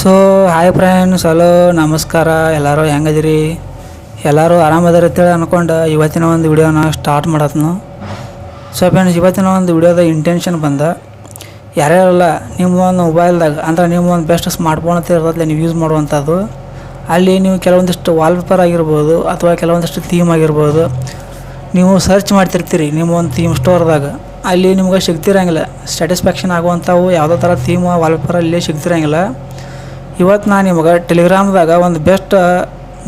So hi friends hello ನಮಸ್ಕಾರ, ಎಲ್ಲರೂ ಹೆಂಗದಿರಿ? ಎಲ್ಲರೂ ಆರಾಮದಾರ ಅಂತೇಳಿ ಅಂದ್ಕೊಂಡು ಇವತ್ತಿನ ಒಂದು ವಿಡಿಯೋನ ಸ್ಟಾರ್ಟ್ ಮಾಡತ್ನು. ಸೊ ಫ್ರೆಂಡ್ಸ್ ಇವತ್ತಿನ ಒಂದು ವಿಡಿಯೋದ ಇಂಟೆನ್ಷನ್ ಬಂದ, ಯಾರ್ಯಾರಲ್ಲ ನಿಮ್ಮ ಒಂದು ಮೊಬೈಲ್ದಾಗ ಅಂದ್ರೆ ನಿಮ್ಮ ಒಂದು ಬೆಸ್ಟ್ ಸ್ಮಾರ್ಟ್ಫೋನ್ ಅಂತ ಇರ್ತದೆ ನೀವು ಯೂಸ್ ಮಾಡುವಂಥದ್ದು, ಅಲ್ಲಿ ನೀವು ಕೆಲವೊಂದಿಷ್ಟು ವಾಲ್ಪೇಪರ್ ಆಗಿರ್ಬೋದು, ಅಥವಾ ಕೆಲವೊಂದಿಷ್ಟು ಥೀಮ್ ಆಗಿರ್ಬೋದು, ನೀವು ಸರ್ಚ್ ಮಾಡ್ತಿರ್ತೀರಿ ನಿಮ್ಮ ಒಂದು ಥೀಮ್ ಸ್ಟೋರ್ದಾಗ ಅಲ್ಲಿ ನಿಮ್ಗೆ ಸಿಗ್ತಿರಂಗಿಲ್ಲ. ಸ್ಯಾಟಿಸ್ಫ್ಯಾಕ್ಷನ್ ಆಗುವಂಥವು ಯಾವುದೋ ಥರ ಥೀಮ್ ವಾಲ್ಪೇಪರ್ ಅಲ್ಲಿ ಸಿಗ್ತಿರಂಗಿಲ್ಲ. ಇವತ್ತು ನಾನು ನಿಮಗೆ ಟೆಲಿಗ್ರಾಮ್ದಾಗ ಒಂದು ಬೆಸ್ಟ್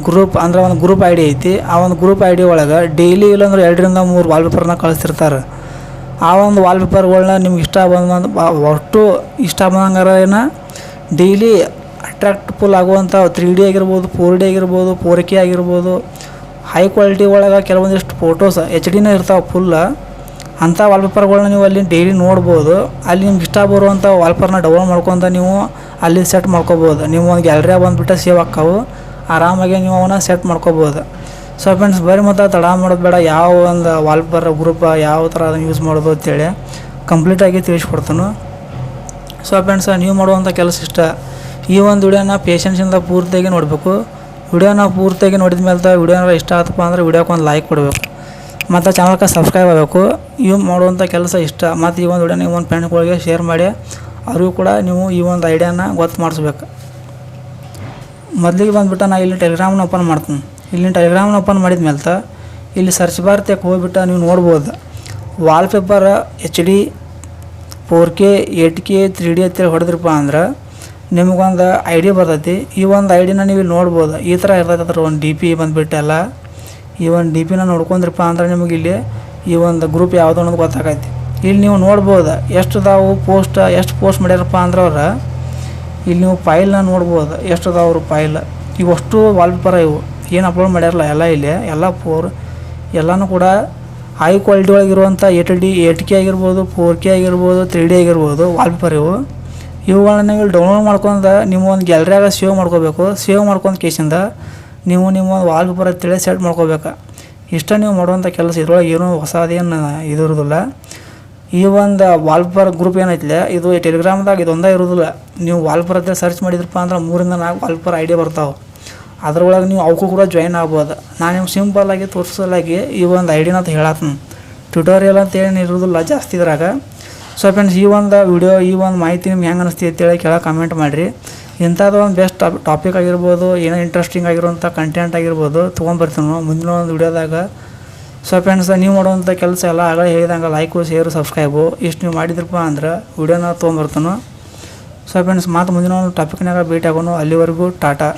ಗ್ರೂಪ್ ಅಂದ್ರೆ ಒಂದು ಗ್ರೂಪ್ ಐ ಡಿ ಐತಿ. ಆ ಒಂದು ಗ್ರೂಪ್ ಐ ಡಿ ಒಳಗೆ ಡೈಲಿ ಇಲ್ಲಾಂದ್ರೆ ಎರಡರಿಂದ ಮೂರು ವಾಲ್ಪೇಪರ್ನ ಕಳಿಸ್ತಿರ್ತಾರೆ ಆ ಒಂದು ವಾಲ್ಪೇಪರ್ಗಳ್ನ ನಿಮ್ಗೆ ಇಷ್ಟ ಬಂದ ಒಟ್ಟು ಇಷ್ಟ ಬಂದಂಗಾರ ಏನ? ಡೈಲಿ ಅಟ್ರಾಕ್ಟ್ಫುಲ್ ಆಗುವಂಥ ತ್ರೀ ಡಿ ಆಗಿರ್ಬೋದು ಫೋರ್ ಡಿ ಆಗಿರ್ಬೋದು ಫೋರ್ ಕೆ ಆಗಿರ್ಬೋದು ಹೈ ಕ್ವಾಲಿಟಿ ಒಳಗೆ ಕೆಲವೊಂದಿಷ್ಟು ಫೋಟೋಸ್ ಎಚ್ ಡಿನೇ ಇರ್ತಾವೆ ಫುಲ್ಲ ಅಂಥ ವಾಲ್ಪೇಪರ್ಗಳನ್ನ ನೀವು ಅಲ್ಲಿ ಡೈಲಿ ನೋಡ್ಬೋದು. ಅಲ್ಲಿ ನಿಮ್ಗೆ ಇಷ್ಟ ಬರುವಂಥ ವಾಲ್ಪೇಪರ್ನ ಡೌನ್ಲೋಡ್ ಮಾಡ್ಕೊತ ನೀವು ಅಲ್ಲಿ ಸೆಟ್ ಮಾಡ್ಕೋಬೋದು. ನೀವು ಒಂದು ಗ್ಯಾಲರಿಯಾಗ ಬಂದುಬಿಟ್ಟು ಸೇವ್ ಆಕ್ಕಾವು ಆರಾಮಾಗಿ ನೀವು ಅವನ್ನ ಸೆಟ್ ಮಾಡ್ಕೋಬೋದು. ಸೊ ಫ್ರೆಂಡ್ಸ್ ಬರೀ ಮತ್ತು ತಡ ಮಾಡೋದು ಬೇಡ. ಯಾವ ಒಂದು ವಾಲ್ಪೇಪರ್ ಗ್ರೂಪ ಯಾವ ಥರ ಅದನ್ನು ಯೂಸ್ ಮಾಡೋದು ಅಂತೇಳಿ ಕಂಪ್ಲೀಟಾಗಿ ತಿಳಿಸ್ಕೊಡ್ತಾನು. ಸೊ ಫ್ರೆಂಡ್ಸ್ ನೀವು ಮಾಡುವಂಥ ಕೆಲಸ ಇಷ್ಟ. ಈ ಒಂದು ವಿಡಿಯೋನ ಪೇಷನ್ಸಿಂದ ಪೂರ್ತಿಯಾಗಿ ನೋಡಬೇಕು. ವಿಡಿಯೋನ ಪೂರ್ತಿಯಾಗಿ ನೋಡಿದ ಮೇಲೆ ವಿಡಿಯೋನ ಇಷ್ಟ ಆತಪ್ಪ ಅಂದ್ರೆ ವಿಡಿಯೋಕ್ಕೆ ಒಂದು ಲೈಕ್ ಕೊಡಬೇಕು. ಮತ್ತು ಚಾನಲ್ಗೆ ಸಬ್ಸ್ಕ್ರೈಬ್ ಆಗಬೇಕು. ಇವು ಮಾಡುವಂಥ ಕೆಲಸ ಇಷ್ಟ. ಮತ್ತು ಈ ಒಂದು ವಿಡಿಯೋನ ನೀವು ಒಂದು ಫ್ರೆಂಡ್ಗಳಿಗೆ ಶೇರ್ ಮಾಡಿ. ಅವ್ರಿಗೂ ಕೂಡ ನೀವು ಈ ಒಂದು ಐಡಿಯಾನ ಗೊತ್ತು ಮಾಡಿಸ್ಬೇಕು. ಮೊದಲಿಗೆ ಬಂದುಬಿಟ್ಟು ನಾ ಇಲ್ಲಿ ಟೆಲಿಗ್ರಾಮ್ನ ಓಪನ್ ಮಾಡ್ತೀನಿ. ಇಲ್ಲಿ ಟೆಲಿಗ್ರಾಮ್ನ ಓಪನ್ ಮಾಡಿದ ಮೇಲೆ ಇಲ್ಲಿ ಸರ್ಚ್ ಬಾರ್ ಹೋಗ್ಬಿಟ್ಟು ನೀವು ನೋಡ್ಬೋದು. Wallpaper H D four K eight K three D ಅಂತೇಳಿ ಹೊಡೆದ್ರಪ್ಪ ಅಂದ್ರೆ ನಿಮಗೊಂದು ಐ ಡಿ ಬರ್ತೈತಿ. ಈ ಒಂದು ಐ ಡಿನ ನೀವು ಇಲ್ಲಿ ನೋಡ್ಬೋದು. ಈ ಥರ ಇರ್ತೈತೆ ಅದ್ರ ಒಂದು ಡಿ ಪಿ ಬಂದುಬಿಟ್ಟೆಲ್ಲ ಈ ಒಂದು ಡಿ ಪಿನ ನೋಡ್ಕೊಂಡ್ರಪ್ಪ ಅಂದ್ರೆ ನಿಮಗೆ ಇಲ್ಲಿ ಈ ಒಂದು ಗ್ರೂಪ್ ಯಾವುದು ಅನ್ನೋದು ಗೊತ್ತಾಗೈತಿ. ಇಲ್ಲಿ ನೀವು ನೋಡ್ಬೋದು ಎಷ್ಟು ಅದಾವು ಪೋಸ್ಟ್ ಎಷ್ಟು ಪೋಸ್ಟ್ ಮಾಡ್ಯಾರಪ್ಪ ಅಂದ್ರೆ ಅವ್ರು ಇಲ್ಲಿ ನೀವು ಫೈಲ್ನ ನೋಡ್ಬೋದು ಎಷ್ಟು ಅದಾವ ಅವ್ರ ಫೈಲ್ ಇವಷ್ಟು ವಾಲ್ಪೇಪರ್ ಇವು. ಏನು ಅಪ್ಲೋಡ್ ಮಾಡ್ಯಾರಲ್ಲ ಎಲ್ಲ ಇಲ್ಲಿ, ಎಲ್ಲ ಫೋರ್ ಎಲ್ಲನೂ ಕೂಡ ಹೈ ಕ್ವಾಲಿಟಿ ಒಳಗಿರುವಂಥ ಏಟ್ ಡಿ ಏಟ್ ಕೆ ಆಗಿರ್ಬೋದು ಫೋರ್ ಕೆ ಆಗಿರ್ಬೋದು ತ್ರೀ ಡಿ ಆಗಿರ್ಬೋದು ವಾಲ್ಪೇಪರ್ ಇವು. ಇವುಗಳನ್ನ ನೀವು ಡೌನ್ಲೋಡ್ ಮಾಡ್ಕೊಂಡು ನಿಮ್ಮ ಒಂದು ಗ್ಯಾಲರಿಯಾಗ ಸೇವ್ ಮಾಡ್ಕೋಬೇಕು. ಸೇವ್ ಮಾಡ್ಕೊಂಡು ಕೇಸಿಂದ ನೀವು ನಿಮ್ಮ ಒಂದು ವಾಲ್ಪೇಪರ್ ಅಂತೇಳಿ ಸೆಟ್ ಮಾಡ್ಕೋಬೇಕು. ಇಷ್ಟ ನೀವು ಮಾಡುವಂಥ ಕೆಲಸ ಇದ್ರೊಳಗೆ ಏನೂ ಹೊಸದೇನು ಇದಿರೋದಿಲ್ಲ. ಈ ಒಂದು ವಾಲ್ಪರ್ ಗ್ರೂಪ್ ಏನೈತಿಲ್ಲ ಇದು ಟೆಲಿಗ್ರಾಮ್ದಾಗ ಇದೊಂದೇ ಇರೋದಿಲ್ಲ. ನೀವು ವಾಲ್ಪರ್ ಅಂತ ಸರ್ಚ್ ಮಾಡಿದ್ರಪ್ಪ ಅಂದ್ರೆ ಮೂರಿಂದ ನಾಲ್ಕು ವಾಲ್ಪರ್ ಐಡಿಯಾ ಬರ್ತಾವೆ. ಅದ್ರೊಳಗೆ ನೀವು ಅವಕ್ಕೂ ಕೂಡ ಜಾಯ್ನ್ ಆಗ್ಬೋದು. ನಾನು ನಿಮ್ಗೆ ಸಿಂಪಲ್ಲಾಗಿ ತೋರಿಸಲಾಗಿ ಈ ಒಂದು ಐಡಿಯಾನ ಅಂತ ಹೇಳತ್ತೀನಿ ಟ್ಯುಟೋರಿಯಲ್ ಅಂತ ಏನು ಇರೋದಿಲ್ಲ ಜಾಸ್ತಿ ಇದ್ರಾಗ. ಸೊ ಫ್ರೆಂಡ್ಸ್ ಈ ಒಂದು ವಿಡಿಯೋ ಈ ಒಂದು ಮಾಹಿತಿ ನಿಮ್ಗೆ ಹೆಂಗೆ ಅಂತ ಅಂತೇಳಿ ಕೆಳಗೆ ಕಮೆಂಟ್ ಮಾಡಿರಿ. ಇಂಥದ್ದು ಒಂದು ಬೆಸ್ಟ್ ಟಾಪ್ ಟಾಪಿಕ್ ಆಗಿರ್ಬೋದು, ಏನೋ ಇಂಟ್ರೆಸ್ಟಿಂಗ್ ಆಗಿರುವಂಥ ಕಂಟೆಂಟ್ ಆಗಿರ್ಬೋದು ತೊಗೊಂಬರ್ತೀನಿ ಮುಂದಿನ ಒಂದು ವಿಡಿಯೋದಾಗ ಸೊ ಫ್ರೆಂಡ್ಸ್ ನೀವು ಮಾಡುವಂಥ ಕೆಲಸ ಎಲ್ಲ ಆಗಲೇ ಹೇಳಿದಂಗೆ ಲೈಕು ಶೇರು ಸಬ್ಸ್ಕ್ರೈಬು ಇಷ್ಟು ನೀವು ಮಾಡಿದ್ರಪ್ಪ ಅಂದ್ರೆ ವಿಡಿಯೋನ ತೊಗೊಂಬರ್ತಾನು ಸೊ ಫ್ರೆಂಡ್ಸ್ ಮಾತು ಮುಂದಿನ ಒಂದು ಟಾಪಿಕ್ನಾಗ ಭೇಟಿ ಆಗೋನು ಅಲ್ಲಿವರೆಗೂ ಟಾಟಾ.